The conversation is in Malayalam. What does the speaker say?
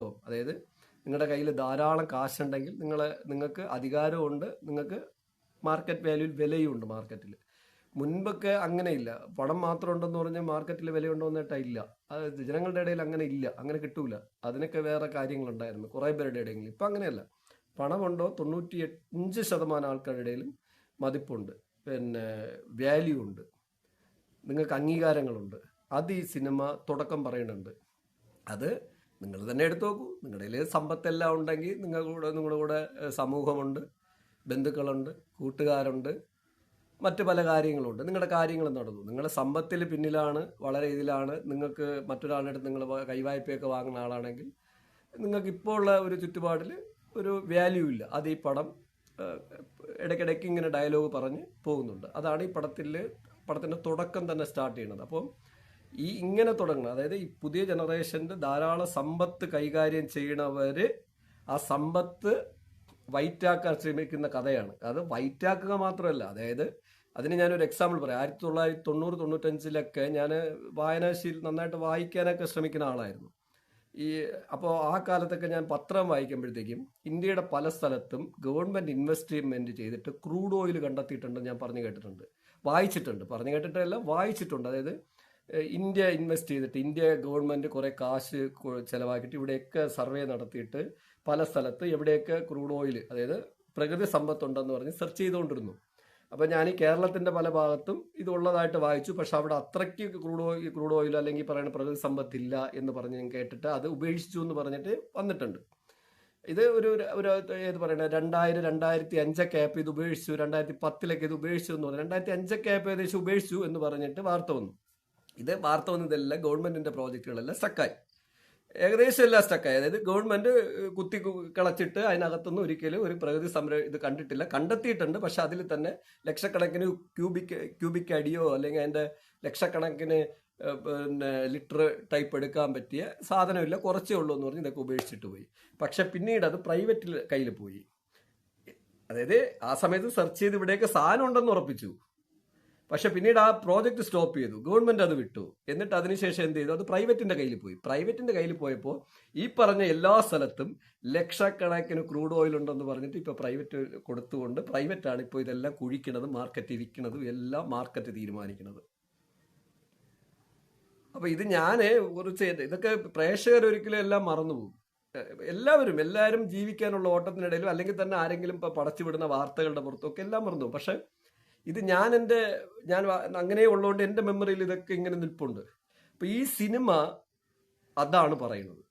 അതായത് നിങ്ങളുടെ കയ്യിൽ ധാരാളം കാശുണ്ടെങ്കിൽ നിങ്ങളെ നിങ്ങൾക്ക് അധികാരമുണ്ട് നിങ്ങൾക്ക് മാർക്കറ്റ് വാല്യൂവിൽ വിലയുണ്ട് മാർക്കറ്റിൽ മുൻപൊക്കെ അങ്ങനെയില്ല. പണം മാത്രം ഉണ്ടെന്ന് പറഞ്ഞാൽ മാർക്കറ്റിൽ വിലയുണ്ടോ എന്നിട്ടാ ഇല്ല. അത് ജനങ്ങളുടെ ഇടയിൽ അങ്ങനെ ഇല്ല. അങ്ങനെ കിട്ടൂല. അതിനൊക്കെ വേറെ കാര്യങ്ങളുണ്ടായിരുന്നു. കുറേ പേരുടെ ഇടയിൽ. ഇപ്പം അങ്ങനെയല്ല. പണമുണ്ടോ? തൊണ്ണൂറ്റി അഞ്ച് ശതമാനം ആൾക്കാരുടെ ഇടയിലും മതിപ്പുണ്ട്. പിന്നെ വാല്യൂ ഉണ്ട്. നിങ്ങൾക്ക് അംഗീകാരങ്ങളുണ്ട്. അത് ഈ സിനിമ തുടക്കം പറയുന്നുണ്ട് അത് നിങ്ങൾ തന്നെ എടുത്തു നോക്കൂ. നിങ്ങളുടെ കയ്യിൽ സമ്പത്തെല്ലാം ഉണ്ടെങ്കിൽ നിങ്ങളുടെ കൂടെ നിങ്ങളുടെ കൂടെ സമൂഹമുണ്ട് ബന്ധുക്കളുണ്ട് കൂട്ടുകാരുണ്ട് മറ്റു പല കാര്യങ്ങളുണ്ട്. നിങ്ങളുടെ കാര്യങ്ങൾ നടന്നു. നിങ്ങളുടെ സമ്പത്തിൽ പിന്നിലാണ് വളരെ ഇതിലാണ്. നിങ്ങൾക്ക് മറ്റൊരാളുടെ അടുത്ത് നിങ്ങൾ കൈവായ്പയൊക്കെ വാങ്ങുന്ന ആളാണെങ്കിൽ നിങ്ങൾക്ക് ഇപ്പോൾ ഉള്ള ഒരു ചുറ്റുപാടിൽ ഒരു വാല്യൂ ഇല്ല. അത് ഈ പടം ഇടയ്ക്കിടയ്ക്ക് ഇങ്ങനെ ഡയലോഗ് പറഞ്ഞ് പോകുന്നുണ്ട്. അതാണ് ഈ പടത്തിൽ പടത്തിന്റെ തുടക്കം തന്നെ സ്റ്റാർട്ട് ചെയ്യുന്നത്. അപ്പം ഈ ഇങ്ങനെ തുടങ്ങണം. അതായത് ഈ പുതിയ ജനറേഷന്റെ ധാരാളം സമ്പത്ത് കൈകാര്യം ചെയ്യണവർ ആ സമ്പത്ത് വൈറ്റാക്കാൻ ശ്രമിക്കുന്ന കഥയാണ്. അത് വൈറ്റാക്കുക മാത്രമല്ല. അതായത് അതിന് ഞാനൊരു എക്സാമ്പിൾ പറയാം. ആയിരത്തി തൊള്ളായിരത്തി തൊണ്ണൂറ് തൊണ്ണൂറ്റഞ്ചിലൊക്കെ ഞാൻ വായനാശീൽ നന്നായിട്ട് വായിക്കാനൊക്കെ ശ്രമിക്കുന്ന ആളായിരുന്നു. ഈ അപ്പോൾ ആ കാലത്തൊക്കെ ഞാൻ പത്രം വായിക്കുമ്പോഴത്തേക്കും ഇന്ത്യയുടെ പല സ്ഥലത്തും ഗവൺമെന്റ് ഇൻവെസ്റ്റ്മെന്റ് ചെയ്തിട്ട് ക്രൂഡ് ഓയിൽ കണ്ടെത്തിയിട്ടുണ്ടെന്ന് ഞാൻ പറഞ്ഞു കേട്ടിട്ടുണ്ട്. വായിച്ചിട്ടുണ്ട്. പറഞ്ഞു കേട്ടിട്ടല്ല വായിച്ചിട്ടുണ്ട്. അതായത് ഇന്ത്യ ഇൻവെസ്റ്റ് ചെയ്തിട്ട് ഇന്ത്യ ഗവൺമെന്റ് കുറെ കാശ് ചിലവാക്കിയിട്ട് ഇവിടെയൊക്കെ സർവേ നടത്തിയിട്ട് പല സ്ഥലത്ത് എവിടെയൊക്കെ ക്രൂഡ് ഓയിൽ അതായത് പ്രകൃതി സമ്പത്തുണ്ടെന്ന് പറഞ്ഞ് സെർച്ച് ചെയ്തുകൊണ്ടിരുന്നു അപ്പോൾ ഞാൻ ഈ കേരളത്തിന്റെ പല ഭാഗത്തും ഇതുള്ളതായിട്ട് വായിച്ചു. പക്ഷെ അവിടെ അത്രയ്ക്ക് ക്രൂഡ് ഓയിൽ ക്രൂഡ് ഓയിൽ അല്ലെങ്കിൽ പറയുന്ന പ്രകൃതി സമ്പത്ത് ഇല്ല എന്ന് പറഞ്ഞ് ഞാൻ കേട്ടിട്ട് അത് ഉപേക്ഷിച്ചു എന്ന് പറഞ്ഞിട്ട് വന്നിട്ടുണ്ട്. ഇത് ഒരു- ഒരു ഏത് പറയണ രണ്ടായിരം രണ്ടായിരത്തി അഞ്ചൊക്കെ ആപ്പ് ഇത് ഉപേക്ഷിച്ചു രണ്ടായിരത്തി പത്തിലൊക്കെ ഇത് ഉപേക്ഷിച്ചു എന്ന് പറഞ്ഞു. രണ്ടായിരത്തി അഞ്ചൊക്കെ ആപ്പ് ഏകദേശം ഉപേക്ഷിച്ചു എന്ന് പറഞ്ഞിട്ട് വാർത്ത വന്നു. ഇത് വാർത്ത വന്നതെല്ലാം ഗവൺമെന്റിന്റെ പ്രോജക്റ്റുകളെല്ലാം സ്റ്റക്കായി ഏകദേശം എല്ലാം സ്റ്റക്കായി അതായത് ഗവൺമെന്റ് കുത്തി കളച്ചിട്ട് അതിനകത്തൊന്നും ഒരിക്കലും ഒരു പ്രകൃതി സംര ഇത് കണ്ടിട്ടില്ല. കണ്ടെത്തിയിട്ടുണ്ട്. പക്ഷെ അതിൽ തന്നെ ലക്ഷക്കണക്കിന് ക്യൂബിക് ക്യൂബിക് അടിയോ അല്ലെങ്കിൽ അതിന്റെ ലക്ഷക്കണക്കിന് പിന്നെ ലിറ്റർ ടൈപ്പ് എടുക്കാൻ പറ്റിയ സാധനമില്ല. കുറച്ചേ ഉള്ളൂ എന്ന് പറഞ്ഞ് ഇതൊക്കെ ഉപേക്ഷിച്ചിട്ട് പോയി. പക്ഷെ പിന്നീട് അത് പ്രൈവറ്റിൽ കയ്യിൽ പോയി. അതായത് ആ സമയത്ത് സെർച്ച് ചെയ്ത് ഇവിടെയൊക്കെ സാധനം ഉണ്ടെന്ന് ഉറപ്പിച്ചു. പക്ഷെ പിന്നീട് ആ പ്രോജക്റ്റ് സ്റ്റോപ്പ് ചെയ്തു. ഗവൺമെന്റ് അത് വിട്ടു. എന്നിട്ട് അതിനുശേഷം എന്ത് ചെയ്തു? അത് പ്രൈവറ്റിന്റെ കയ്യിൽ പോയി. പ്രൈവറ്റിന്റെ കയ്യിൽ പോയപ്പോൾ ഈ പറഞ്ഞ എല്ലാ സ്ഥലത്തും ലക്ഷക്കണക്കിന് ക്രൂഡ് ഓയിൽ ഉണ്ടെന്ന് പറഞ്ഞിട്ട് ഇപ്പൊ പ്രൈവറ്റ് കൊടുത്തുകൊണ്ട് പ്രൈവറ്റ് ആണ് ഇപ്പോൾ ഇതെല്ലാം കുഴിക്കണതും മാർക്കറ്റ് ഇരിക്കണതും എല്ലാം മാർക്കറ്റ് തീരുമാനിക്കുന്നത് അപ്പൊ ഇത് ഞാൻ കുറച്ച് ഇതൊക്കെ പ്രേക്ഷകർ ഒരിക്കലും എല്ലാം മറന്നുപോകും. എല്ലാവരും എല്ലാവരും ജീവിക്കാനുള്ള ഓട്ടത്തിനിടയിലും അല്ലെങ്കിൽ തന്നെ ആരെങ്കിലും ഇപ്പൊ പടച്ചുവിടുന്ന വാർത്തകളുടെ പുറത്തൊക്കെ എല്ലാം മറന്നു പക്ഷെ ഇത് ഞാൻ എന്റെ ഞാൻ അങ്ങനെ ഉള്ളതുകൊണ്ട് എന്റെ മെമ്മറിയിൽ ഇതൊക്കെ ഇങ്ങനെ നിൽപ്പുണ്ട്. അപ്പോൾ ഈ സിനിമ അതാണ് പറയുന്നത്.